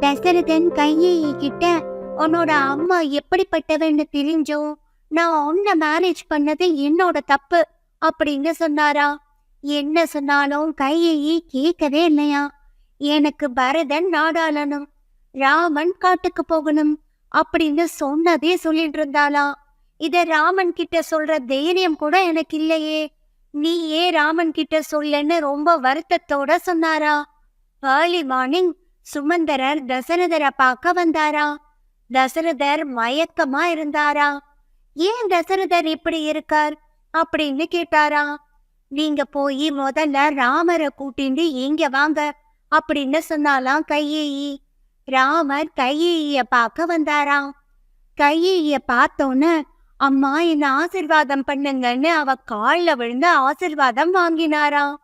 தசரதன் கையை கிட்ட உன்னோட அம்மா எப்படிப்பட்டவன்னு தெரிஞ்சோ நான் உன்னை மேரேஜ் பண்ணது என்னோட தப்பு அப்படின்னு சொன்னாரா. என்ன சொன்னாலும் கையை கேட்கவே இல்லையா. எனக்கு பரதன் நாடாளனும் ராமன் காட்டுக்கு போகணும் அப்படின்னு சொன்னதே சொல்லிட்டு இருந்தாளா. இத ராமன் கிட்ட சொல்ற தைரியம் கூட எனக்கு இல்லையே. நீ ஏன் ராமன் கிட்ட சொல்லன்னு ரொம்ப வருத்தத்தோட சொன்னாரா. ஏர்லி மார்னிங் சுமந்தரர் தசரதரை பார்க்க வந்தாரா? தசரதர் மயக்கமா இருந்தாரா? ஏன் தசரதர் இப்படி இருக்கார்? அப்படின்னு கேட்டாரா. நீங்க போய் முதல்ல ராமரை கூட்டிண்டு இங்க வாங்க அப்படின்னு சொன்னாலாம் கையேயி. ராமர் கையேய பார்க்க வந்தாராம் கையேய பார்த்தோன்னு அம்மா என்ன ஆசிர்வாதம் பண்ணுங்கன்னு அவ கால்ல விழுந்து ஆசிர்வாதம் வாங்கினாராம்